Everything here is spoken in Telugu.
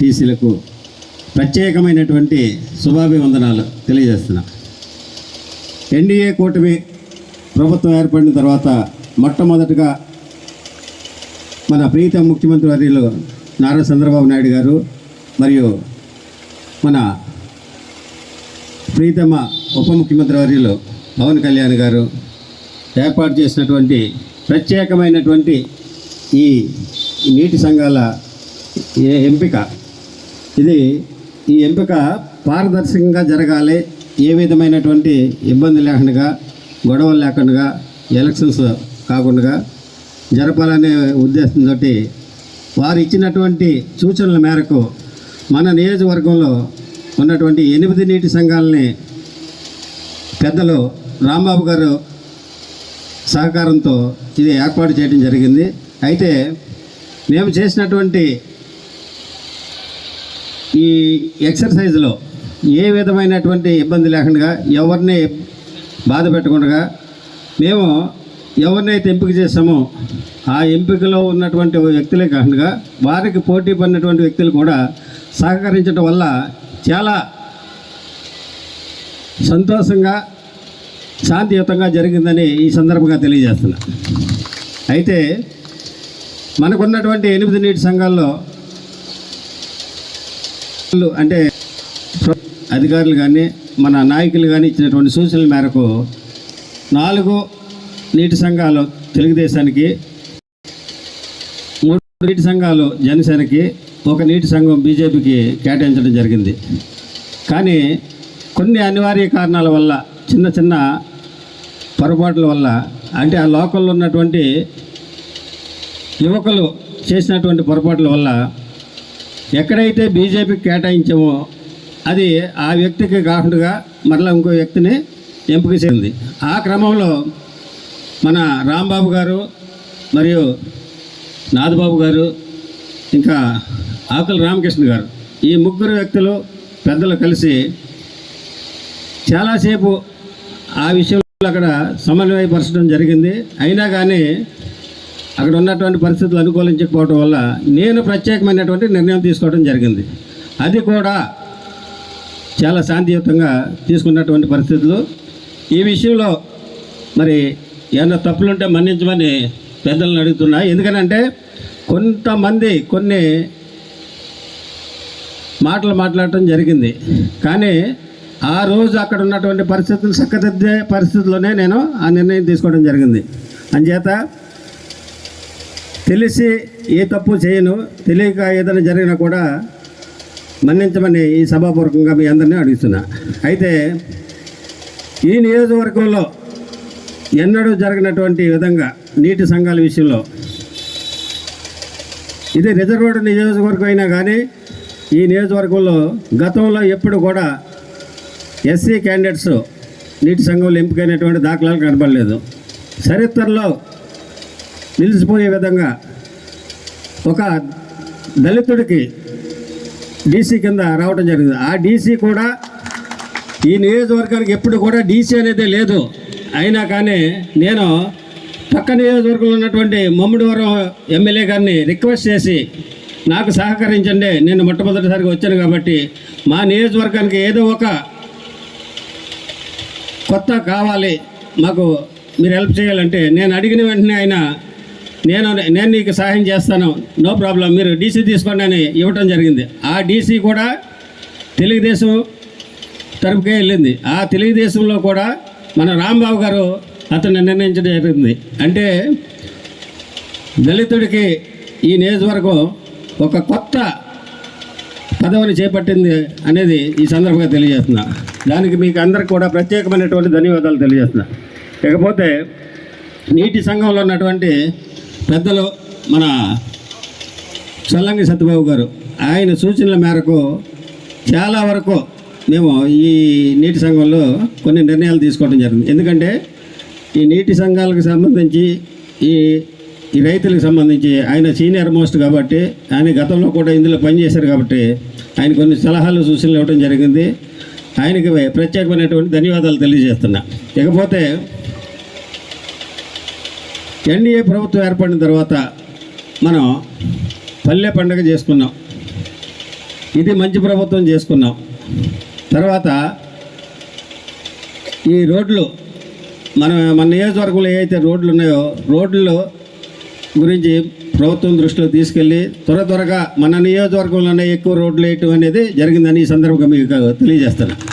టీసీలకు ప్రత్యేకమైనటువంటి శుభాభివందనాలు తెలియజేస్తున్నా. ఎన్డీఏ కూటమి ప్రభుత్వం ఏర్పడిన తర్వాత మొట్టమొదటిగా మన ప్రీతం ముఖ్యమంత్రి వర్యులు నారా చంద్రబాబు నాయుడు గారు మరియు మన ప్రీతమ ఉప ముఖ్యమంత్రి వర్యులు పవన్ కళ్యాణ్ గారు ఏర్పాటు చేసినటువంటి ప్రత్యేకమైనటువంటి ఈ ఈ నీటి సంఘాల ఏ- ఎంపిక ఇది ఈ ఎంపిక పారదర్శకంగా జరగాలి ఏ విధమైనటువంటి ఇబ్బంది లేకుండా గొడవలు లేకుండా ఎలక్షన్స్ కాకుండా జరపాలనే ఉద్దేశంతో వారు ఇచ్చినటువంటి సూచనల మేరకు మన నియోజకవర్గంలో ఉన్నటువంటి ఎనిమిది నీటి సంఘాలని పెద్దలు రాంబాబు గారు సహకారంతో ఇది ఏర్పాటు చేయడం జరిగింది. అయితే మేము చేసినటువంటి ఈ ఎక్సర్సైజ్లో ఏ విధమైనటువంటి ఇబ్బంది లేకుండా ఎవరిని బాధ పెట్టకుండా మేము ఎవరినైతే ఎంపిక చేస్తామో ఆ ఎంపికలో ఉన్నటువంటి వ్యక్తులే కాకుండా వారికి పోటీ పడినటువంటి వ్యక్తులు కూడా సహకరించడం వల్ల చాలా సంతోషంగా శాంతియుతంగా జరిగిందని ఈ సందర్భంగా తెలియజేస్తున్నా. అయితే మనకున్నటువంటి ఎనిమిది నీటి సంఘాల్లో అంటే అధికారులు కానీ మన నాయకులు కానీ ఇచ్చినటువంటి సూచనల మేరకు నాలుగు నీటి సంఘాలు తెలుగుదేశానికి మూడు నీటి సంఘాలు జనసేనకి ఒక నీటి సంఘం బీజేపీకి కేటాయించడం జరిగింది. కానీ కొన్ని అనివార్య కారణాల వల్ల చిన్న చిన్న పొరపాట్ల వల్ల అంటే ఆ లోకల్లో ఉన్నటువంటి యువకులు చేసినటువంటి పొరపాట్ల వల్ల ఎక్కడైతే బీజేపీకి కేటాయించామో అది ఆ వ్యక్తికి కాకుండా మరలా ఇంకో వ్యక్తిని ఎంపిక చేసింది. ఆ క్రమంలో మన రాంబాబు గారు మరియు నాథబాబు గారు ఇంకా ఆకుల రామకృష్ణ గారు ఈ ముగ్గురు వ్యక్తులు పెద్దలు కలిసి చాలాసేపు ఆ విషయంలో అక్కడ సమన్వయపరచడం జరిగింది. అయినా కానీ అక్కడ ఉన్నటువంటి పరిస్థితులు అనుకూలించకపోవడం వల్ల నేను ప్రత్యేకమైనటువంటి నిర్ణయం తీసుకోవడం జరిగింది. అది కూడా చాలా శాంతియుతంగా తీసుకున్నటువంటి పరిస్థితులు. ఈ విషయంలో మరి ఏమైనా తప్పులుంటే మన్నించమని పెద్దలను అడుగుతున్నా. ఎందుకనంటే కొంతమంది కొన్ని మాటలు మాట్లాడటం జరిగింది. కానీ ఆ రోజు అక్కడ ఉన్నటువంటి పరిస్థితులు చక్కదిద్దే పరిస్థితుల్లోనే నేను ఆ నిర్ణయం తీసుకోవడం జరిగింది. అంచేత తెలిసి ఏ తప్పు చేయను తెలియక ఏదైనా జరిగినా కూడా మన్నించమని ఈ సభాపూర్వకంగా మీ అందరినీ అడుగుతున్నా. అయితే ఈ నియోజకవర్గంలో ఎన్నడూ జరిగినటువంటి విధంగా నీటి సంఘాల విషయంలో ఇది రిజర్వ్డ్ నియోజకవర్గం అయినా కానీ ఈ నియోజకవర్గంలో గతంలో ఎప్పుడు కూడా ఎస్సీ క్యాండిడేట్స్ నీటి సంఘంలో ఎంపికైనటువంటి దాఖలాలు కనబడలేదు. చరిత్రలో నిలిచిపోయే విధంగా ఒక దళితుడికి డీసీ కింద రావడం జరిగింది. ఆ డీసీ కూడా ఈ నియోజకవర్గానికి ఎప్పుడు కూడా డీసీ అనేది లేదు. అయినా కానీ నేను పక్క నియోజకవర్గంలో ఉన్నటువంటి మమ్మిడివరం ఎమ్మెల్యే గారిని రిక్వెస్ట్ చేసి నాకు సహకరించండి. నేను మొట్టమొదటిసారిగా వచ్చాను కాబట్టి మా నియోజకవర్గానికి ఏదో ఒక కొత్త కావాలి. మాకు మీరు హెల్ప్ చేయాలంటే నేను అడిగిన వెంటనే ఆయన నేను నేను నీకు సహాయం చేస్తాను. No problem. మీరు డీసీ తీసుకోండి అని ఇవ్వటం జరిగింది. ఆ డీసీ కూడా తెలుగుదేశం తరపుకే వెళ్ళింది. ఆ తెలుగుదేశంలో కూడా మన రాంబాబు గారు అతన్ని నిర్ణయించడం జరిగింది. అంటే దళితుడికి ఈ నియోజకవర్గం ఒక కొత్త పదవిని చేపట్టింది అనేది ఈ సందర్భంగా తెలియజేస్తున్నా. దానికి మీకు అందరికి కూడా ప్రత్యేకమైనటువంటి ధన్యవాదాలు తెలియజేస్తున్నా. ఇకపోతే నీటి సంఘంలో ఉన్నటువంటి పెద్దలు మన చల్లంగి సత్యబాబు గారు ఆయన సూచనల మేరకు చాలా వరకు మేము ఈ నీటి సంఘంలో కొన్ని నిర్ణయాలు తీసుకోవడం జరిగింది. ఎందుకంటే ఈ నీటి సంఘాలకు సంబంధించి ఈ ఈ రైతులకు సంబంధించి ఆయన సీనియర్ మోస్ట్ కాబట్టి ఆయన గతంలో కూడా ఇందులో పనిచేశారు కాబట్టి ఆయన కొన్ని సలహాలు సూచనలు ఇవ్వడం జరిగింది. ఆయనకి ప్రత్యేకమైనటువంటి ధన్యవాదాలు తెలియజేస్తున్నా. ఇకపోతే ఎన్డీఏ ప్రభుత్వం ఏర్పడిన తర్వాత మనం పల్లె పండుగ చేసుకున్నాం. ఇది మంచి ప్రభుత్వం చేసుకున్నాం. తర్వాత ఈ రోడ్లు మన మన నియోజకవర్గంలో ఏవైతే రోడ్లు ఉన్నాయో రోడ్లు గురించి ప్రభుత్వం దృష్టిలో తీసుకెళ్ళి త్వర త్వరగా మన నియోజకవర్గంలోనే ఎక్కువ రోడ్లు వేయటం అనేది జరిగిందని ఈ సందర్భంగా మీకు తెలియజేస్తున్నాను.